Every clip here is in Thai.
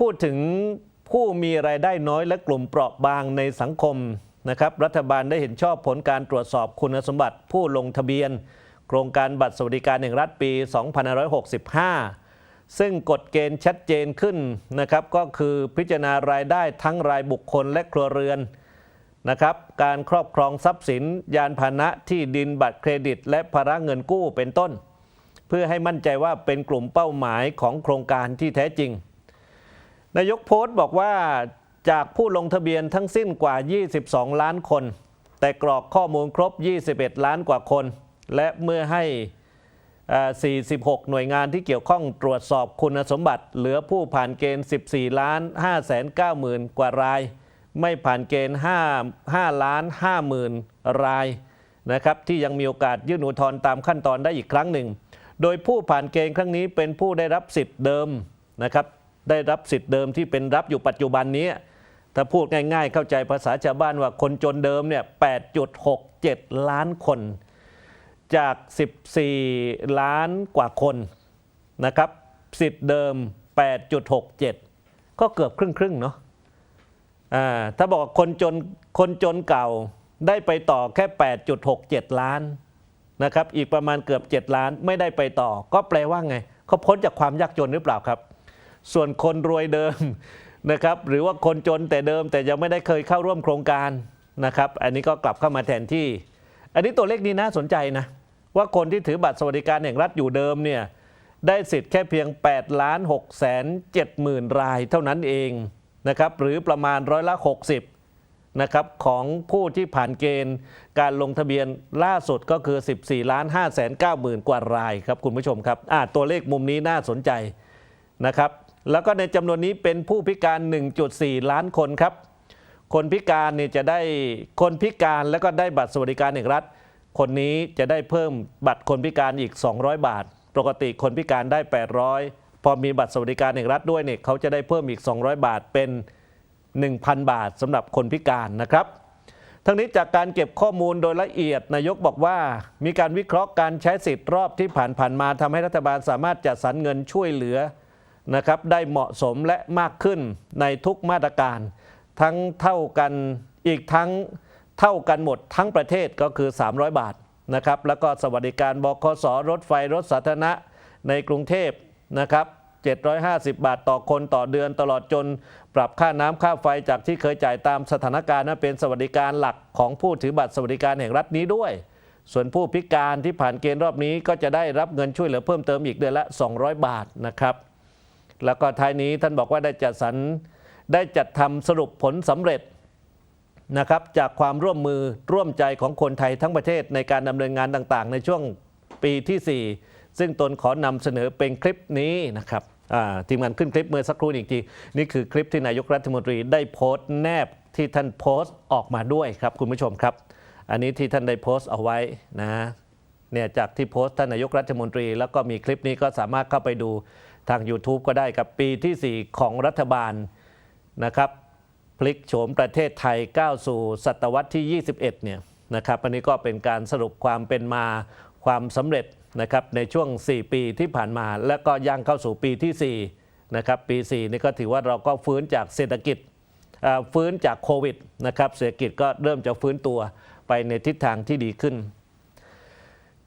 พูดถึงผู้มีรายได้น้อยและกลุ่มเปราะบางในสังคมนะครับรัฐบาลได้เห็นชอบผลการตรวจสอบคุณสมบัติผู้ลงทะเบียน โครงการบัตรสวัสดิการแห่งรัฐปี 2565 ซึ่งกฎเกณฑ์ชัดเจนขึ้นนะครับก็คือพิจารณารายได้ทั้งรายบุคคลและครัวเรือนนะครับการครอบครองทรัพย์สิน ยานพาหนะที่ดินบัตรเครดิต และภาระเงินกู้เป็นต้น เพื่อให้มั่นใจว่าเป็นกลุ่มเป้าหมายของโครงการที่แท้จริง นายกโพสต์บอกว่าจากผู้ลงทะเบียนทั้งสิ้นกว่า 22 ล้านคน แต่กรอกข้อมูลครบ 21 ล้านกว่าคน และเมื่อให้ 46 หน่วยงานที่เกี่ยวข้องตรวจสอบคุณสมบัติ เหลือผู้ผ่านเกณฑ์ 14 ล้าน5แสน9หมื่นกว่าราย ไม่ผ่านเกณฑ์ 5 5ล้าน5หมื่นรายนะครับที่ยังมีโอกาสยื่นอุทธรณ์ตามขั้นตอนได้อีกครั้งหนึ่ง โดยผู้ผ่านเกณฑ์ครั้งนี้เป็นผู้ได้รับสิทธิ์เดิมนะครับ ได้รับสิทธิ์เดิมที่เป็นรับอยู่ปัจจุบันนี้ ถ้าพูดง่ายๆ เข้าใจภาษาชาวบ้านว่าคนจนเดิมเนี่ย8.67 ล้านคน จาก 14 ล้านกว่าคนนะครับสิทธิ์เดิม 8.67 ก็เกือบครึ่งครึ่งๆเนาะอ่าถ้าบอกว่าคนจนคนจนเก่าได้ไปต่อแค่ 8.67 ล้านนะครับ อีกประมาณเกือบ 7 ล้านไม่ได้ไปต่อ ก็แปลว่าไงเขาพ้นจากความยากจนหรือเปล่าครับ ส่วนคนรวยเดิมนะครับหรือว่าคนจนแต่เดิมแต่ยังไม่ได้เคยเข้าร่วมโครงการนะครับ อันนี้ก็กลับเข้ามาแทนที่ อันนี้ตัวเลขนี้น่าสนใจนะว่าคนที่ถือบัตรสวัสดิการแห่งรัฐอยู่เดิมเนี่ยได้สิทธิ์แค่เพียง8ล้าน6แสน7หมื่นรายเท่านั้นเองนะครับหรือประมาณร้อยละ 60นะครับของผู้ที่ผ่านเกณฑ์การลงทะเบียนล่าสุดก็คือ 14ล้าน5แสน9หมื่นกว่ารายครับคุณผู้ชมครับตัวเลขมุมนี้น่าสนใจนะครับ แล้วก็ในจำนวนนี้เป็นผู้พิการ 1.4 ล้านคนครับ คนพิการเนี่ยจะได้คนพิการแล้วก็ได้บัตรสวัสดิการแห่งรัฐ คนนี้จะได้เพิ่มบัตรคนพิการอีก 200 บาท ปกติคนพิการได้ 800 พอมีบัตรสวัสดิการแห่งรัฐด้วยเนี่ยเขาจะได้เพิ่มอีก 200 บาทเป็น 1,000 บาทสำหรับคนพิการนะครับทั้งนี้จากการเก็บข้อมูลโดยละเอียดนายกบอกว่า มีการวิเคราะห์การใช้สิทธิ์รอบที่ผ่านๆมาทำให้รัฐบาลสามารถจัดสรรเงินช่วยเหลือ นะครับได้เหมาะสมและมากขึ้นในทุกมาตรการ ทั้งเท่ากันอีกทั้งเท่ากันหมดทั้งประเทศก็คือ 300 บาทนะครับแล้วก็สวัสดิการบคสรถไฟรถสาธารณะในกรุงเทพนะครับ750 บาทต่อคนต่อเดือนตลอดจนปรับค่าน้ำค่าไฟจากที่เคยจ่ายตามสถานการณ์นั้นเป็นสวัสดิการหลักของผู้ถือบัตรสวัสดิการแห่งรัฐนี้ด้วย ส่วนผู้พิการที่ผ่านเกณฑ์รอบนี้ก็จะได้รับเงินช่วยเหลือเพิ่มเติมอีกเดือนละ 200 บาทนะครับ แล้วก็ท้ายนี้ท่านบอกว่าได้จัดสรรได้จัดทำสรุปผลสำเร็จนะครับจากความร่วมมือร่วมใจของคนไทยทั้งประเทศในการดำเนินงานต่างๆ ในช่วงปีที่ 4 ซึ่งตนขอนำเสนอเป็นคลิปนี้นะครับทีมงานขึ้นคลิปเมื่อสักครู่อีกที นี่คือคลิปที่นายกรัฐมนตรีได้โพสต์แนบที่ท่านโพสต์ออกมาด้วยครับคุณผู้ชมครับ อันนี้ที่ท่านได้โพสต์เอาไว้นะเนี่ยจากที่โพสต์ท่านนายกรัฐมนตรี แล้วก็มีคลิปนี้ก็สามารถเข้าไปดู ทาง YouTube ก็ได้กับปีที่ 4 ของรัฐบาลนะครับ พลิกโฉมประเทศไทยก้าวสู่ศตวรรษที่ 21 เนี่ยนะครับอันนี้ก็เป็นการสรุปความเป็นมาความสำเร็จนะครับในช่วง 4 ปีที่ผ่านมา แล้วก็ย่างเข้าสู่ปีที่ 4 นะครับ ปี 4 นี่ก็ถือว่าเราก็ฟื้นจากเศรษฐกิจฟื้นจากโควิดนะครับเศรษฐกิจก็เริ่มจะฟื้นตัวไปในทิศทางที่ดีขึ้น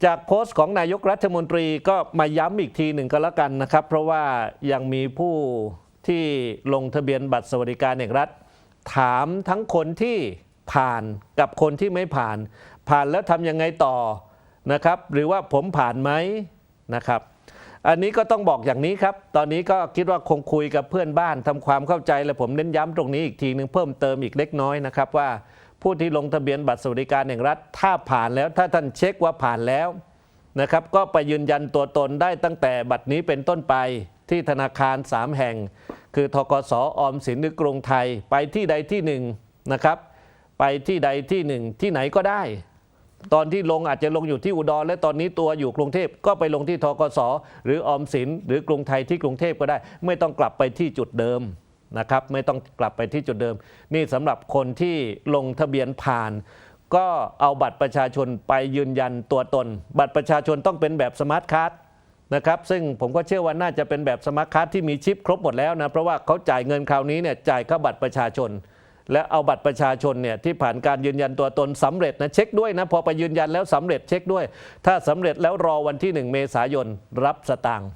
จากโพสต์ของนายกรัฐมนตรีก็มาย้ำอีกทีหนึ่งก็แล้วกันนะครับ เพราะว่ายังมีผู้ที่ลงทะเบียนบัตรสวัสดิการแห่งรัฐ ถามทั้งคนที่ผ่านกับคนที่ไม่ผ่าน ผ่านแล้วทำยังไงต่อนะครับ หรือว่าผมผ่านไหมนะครับ อันนี้ก็ต้องบอกอย่างนี้ครับ ตอนนี้ก็คิดว่าคงคุยกับเพื่อนบ้านทำความเข้าใจและผมเน้นย้ำตรงนี้อีกทีหนึ่งเพิ่มเติมอีกเล็กน้อยนะครับว่า ผู้ที่ลงทะเบียนบัตรสวัสดิการแห่งรัฐ ถ้าผ่านแล้วถ้าท่านเช็คว่าผ่านแล้วนะครับ ก็ไปยืนยันตัวตนได้ตั้งแต่บัตรนี้เป็นต้นไปที่ธนาคาร 3 แห่ง คือทกสออมสินหรือกรุงไทยไปที่ใดที่หนึ่งนะครับ ไปที่ใดที่หนึ่งที่ไหนก็ได้ ตอนที่ลงอาจจะลงอยู่ที่อุดร และตอนนี้ตัวอยู่กรุงเทพก็ไปลงที่ทกสหรือออมสินหรือกรุงไทยที่กรุงเทพก็ได้ ไม่ต้องกลับไปที่จุดเดิม นะครับไม่ต้องกลับไปที่จุดเดิม นี่สำหรับคนที่ลงทะเบียนผ่าน ก็เอาบัตรประชาชนไปยืนยันตัวตน บัตรประชาชนต้องเป็นแบบสมาร์ทการ์ดนะครับซึ่งผมก็เชื่อว่าน่าจะเป็นแบบสมาร์ทการ์ดที่มีชิปครบหมดแล้วนะเพราะว่าเขาจ่ายเงินคราวนี้เนี่ยจ่ายเข้าบัตรประชาชน และเอาบัตรประชาชนเนี่ยที่ผ่านการยืนยันตัวตนสำเร็จนะเช็คด้วยนะพอไปยืนยันแล้วสำเร็จเช็คด้วย ถ้าสำเร็จแล้วรอวันที่ 1 เมษายนรับสตางค์